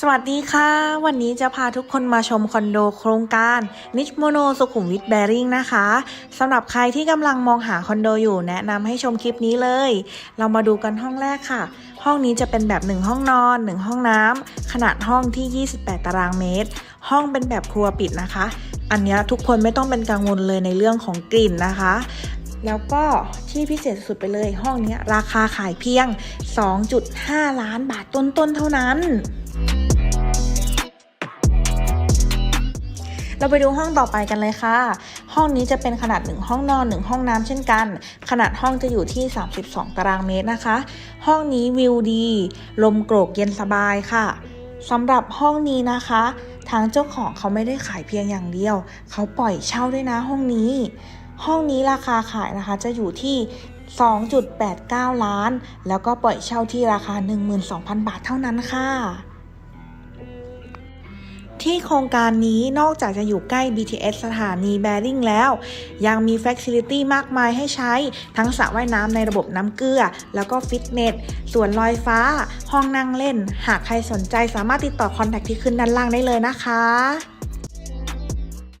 สวัสดีค่ะ วันนี้จะพาทุกคนมาชมคอนโดโครงการนิชโมโนสุขุมวิทแบริ่งนะคะสำหรับใครที่กำลังมองหาคอนโดอยู่แนะนำให้ชมคลิปนี้เลย เรามาดูกันห้องแรกค่ะ ห้องนี้จะเป็นแบบ 1 ห้องนอน 1 ห้องน้ำขนาดห้องที่ 28 ตารางเมตร ห้องเป็นแบบครัวปิดนะคะ อันนี้ทุกคนไม่ต้องเป็นกังวลเลยในเรื่องของกลิ่นนะคะแล้วก็ที่พิเศษสุดไปเลยห้องนี้ราคาขายเพียง 2.5 ล้านบาทต้นๆเท่านั้น เราไปดูห้องต่อไปกันเลยค่ะ ห้องนี้จะเป็นขนาด 1 ห้องนอน 1 ห้องน้ำเช่นกัน ขนาดห้องจะอยู่ที่ 32 ตารางเมตรนะคะ ห้องนี้วิวดี ลมโกรกเย็นสบายค่ะสำหรับห้องนี้นะคะ ทางเจ้าของเขาไม่ได้ขายเพียงอย่างเดียว เขาปล่อยเช่าด้วยนะห้องนี้ ห้องนี้ราคาขายนะคะจะอยู่ที่ 2.89 ล้าน แล้วก็ปล่อยเช่าที่ราคา 12,000 บาทเท่านั้นค่ะ ที่โครงการนี้นอกจากจะอยู่ใกล้ BTS สถานีแบริ่งแล้ว ยังมีเฟ c i l i t y มากมายให้ใช้ ทั้งสระว่ายน้ำในระบบน้ำเกลือ แล้วก็ฟิตเนสสวนลอยฟ้า ห้องนั่งเล่น หากใครสนใจสามารถติดต่อคอนแทคที่ขึ้นด้านล่างได้เลยนะคะ